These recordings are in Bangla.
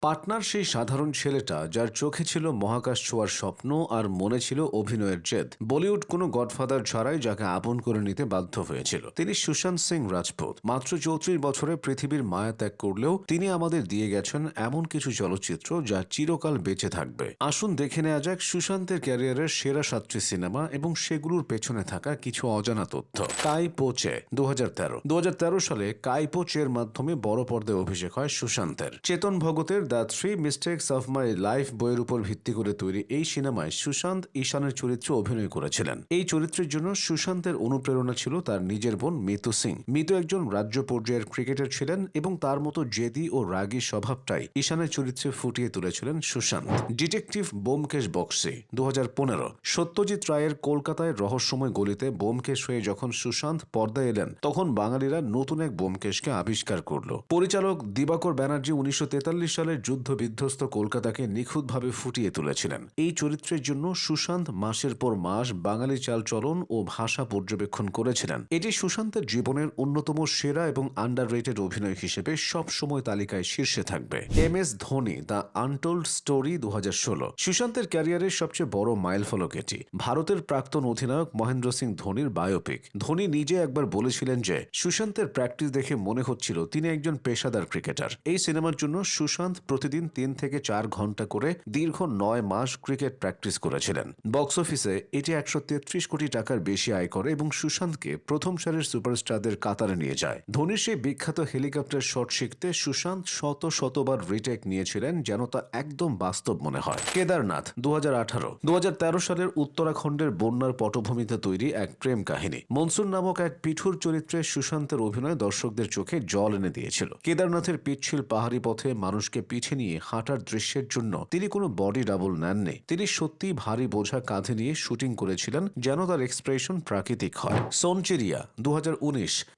পাটনার সেই সাধারণ ছেলেটা যার চোখে ছিল মহাকাশ ছোঁয়ার স্বপ্ন আর মনে ছিল অভিনয়ের জেদ। বলিউড কোনো গডফাদার ছাড়াই যাকে আপন করে নিতে বাধ্য হয়েছিল। তিনি সুশান্ত সিং রাজপুত। মাত্র চৌত্রিশ বছরে পৃথিবীর মায়া ত্যাগ করলেও তিনি আমাদের দিয়ে গেছেন এমন কিছু চলচ্চিত্র যা চিরকাল বেঁচে থাকবে। আসুন দেখে নেওয়া যাক সুশান্তের ক্যারিয়ারের সেরা সাতটি সিনেমা এবং সেগুলোর পেছনে থাকা কিছু অজানা তথ্য। কাই পোচে দু হাজার সালে কাই পোচের মাধ্যমে বড় পর্দায় অভিষেক হয় সুশান্তের। Chetan ভগতের the three mistakes of my life বইয়ের উপর ভিত্তি করে তৈরি এই সিনেমায় সুশান্ত ঈশানের চরিত্রে অভিনয় করেছিলেন। এই চরিত্রের জন্য সুশান্তের অনুপ্রেরণা ছিল তার নিজের বোন মিতু সিং। মিতু একজন রাজ্য পর্যায়ের ক্রিকেটার ছিলেন এবং তার মতো জেদি ও রাগী স্বভাবটাই ঈশানের চরিত্রে ফুটিয়ে তুলেছিলেন সুশান্ত। ডিটেকটিভ বোমকেশ বক্সি দু হাজার পনেরো। সত্যজিৎ রায়ের কলকাতায় রহস্যময় গলিতে বোমকেশ হয়ে যখন সুশান্ত পর্দায় এলেন, তখন বাঙালিরা নতুন এক বোমকেশকে আবিষ্কার করল। পরিচালক দিবাকর ব্যানার্জি উনিশশো তেতাল্লিশ সালের যুদ্ধ বিধ্বস্ত কলকাতাকে নিখুঁতভাবে ফুটিয়ে তুলেছিলেন। এই চরিত্রের জন্য সুশান্ত মাসের পর মাস বাঙালি চালচলন ও ভাষা পর্যবেক্ষণ করেছিলেন। এটি সুশান্তের জীবনের অন্যতম সেরা এবং আন্ডার অভিনয় হিসেবে সব সময় তালিকায় শীর্ষে থাকবে। M S Dhoni, the untold story দু সুশান্তের ক্যারিয়ারের সবচেয়ে বড় মাইলফলক এটি। ভারতের প্রাক্তন অধিনায়ক মহেন্দ্র সিং ধোনির বায়োপিক ধোনি নিজে একবার বলেছিলেন যে, সুশান্তের প্র্যাকটিস দেখে মনে হচ্ছিল তিনি একজন পেশাদার ক্রিকেটার এই সিনেমার জন্য সুশান্ত প্রতিদিন তিন থেকে চার ঘণ্টা করে দীর্ঘ নয় মাস ক্রিকেট প্র্যাকটিস করেছিলেন। বক্স অফিসে এটি একশো তেত্রিশ কোটি টাকার বেশি আয় করে এবং সুশান্তকে প্রথম সারির সুপারস্টারদের কাতারে নিয়ে যায়। ধোনির সেই বিখ্যাত হেলিকপ্টার শট শিখতে সুশান্ত শত শতবার রিটেক নিয়েছিলেন যেন তা একদম বাস্তব মনে হয়। কেদারনাথ দু হাজার আঠারো সালের উত্তরাখণ্ডের বন্যার পটভূমিতে তৈরি এক প্রেম কাহিনী। মনসুন নামক এক পিঠুর চরিত্রে সুশান্তের অভিনয় দর্শকদের চোখে জল এনে দিয়েছিল। কেদারনাথের পিচ্ছিল পাহাড়ি পথে মানুষকে পিঠে নিয়ে হাঁটার দৃশ্যের জন্য তিনি কোনো বডি ডাবল নেননি। তিনি সত্যি ভারী বোঝা কাঁধে নিয়ে শুটিং করেছিলেন যেন তার এক্সপ্রেশন প্রাকৃতিক হয়। সোনচেরিয়া দু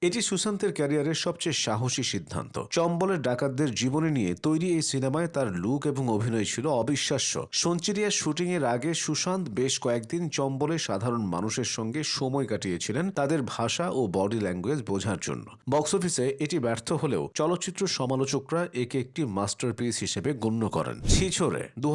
এটি সুশান্তের ক্যারিয়ারের সবচেয়ে সাহসী সিদ্ধান্ত। চম্বলের ডাকাতদের জীবনে নিয়ে তৈরি এই সিনেমায় তার লুক এবং অভিনয় ছিল অবিশ্বাস্য। সঞ্চেরিয়া শুটিং এর আগে সুশান্ত বেশ কয়েকদিন চম্বলে সাধারণ মানুষের সঙ্গে সময় কাটিয়েছিলেন তাদের ভাষা ও বডি ল্যাঙ্গুয়েজ বোঝার জন্য। বক্স অফিসে এটি ব্যর্থ হলেও চলচ্চিত্র সমালোচকরা একে একটি মাস্টারপিস হিসেবে গণ্য করেন। ছিছরে দু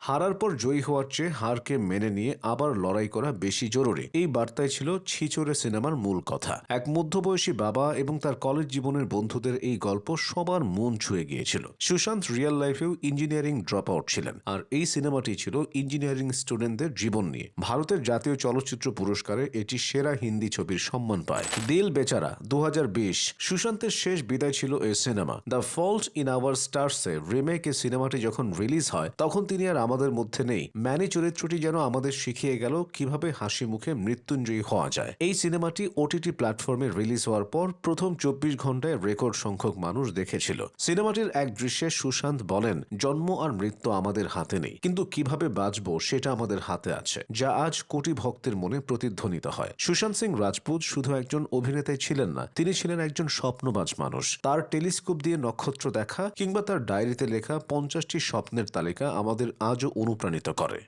হারার পর জয়ী হওয়ার চেয়ে হারকে মেনে নিয়ে আবার লড়াই করা বেশি জরুরি। এই বার্তায় ছিল ছিচরে সিনেমার মূল কথা। এক মধ্যবয়সী বাবা এবং তার কলেজ জীবনের বন্ধুদের এই গল্প সবার মন ছুঁয়ে গিয়েছিল। সুশান্ত রিয়েল লাইফেও ইঞ্জিনিয়ারিং ড্রপ আউট ছিলেন। আর এই সিনেমাটি ছিল ইঞ্জিনিয়ারিং স্টুডেন্টদের জীবন নিয়ে। ভারতের জাতীয় চলচ্চিত্র পুরস্কারে এটি সেরা হিন্দি ছবির সম্মান পায়। দিল বেচারা দু হাজার বিশ, সুশান্তের শেষ বিদায় ছিল এই cinema. The fault in our স্টার্সে রিমেক এই সিনেমাটি যখন রিলিজ হয়, তখন তিনি আর আমাদের মধ্যে নেই। ম্যানি চরিত্রটি যেন আমাদের শিখিয়ে গেল কীভাবে হাসি মুখে মৃত্যুঞ্জয়ী হওয়া যায়। এই সিনেমাটি ওটিটি প্ল্যাটফর্মে রিলিজ হওয়ার পর প্রথম চব্বিশ ঘন্টায় রেকর্ড সংখ্যক মানুষ দেখেছিল। সিনেমাটির এক দৃশ্যে সুশান্ত বলেন, জন্ম আর মৃত্যু আমাদের হাতে নেই। কিন্তু কীভাবে বাঁচবো সেটা আমাদের হাতে আছে, যা আজ কোটি ভক্তের মনে প্রতিধ্বনিত হয়। সুশান্ত সিং রাজপুত শুধু একজন অভিনেতাই ছিলেন না, তিনি ছিলেন একজন স্বপ্নবাজ মানুষ। তার টেলিস্কোপ দিয়ে নক্ষত্র দেখা কিংবা তার ডায়েরিতে লেখা পঞ্চাশটি স্বপ্নের তালিকা আমাদের আজও অনুপ্রাণিত করে।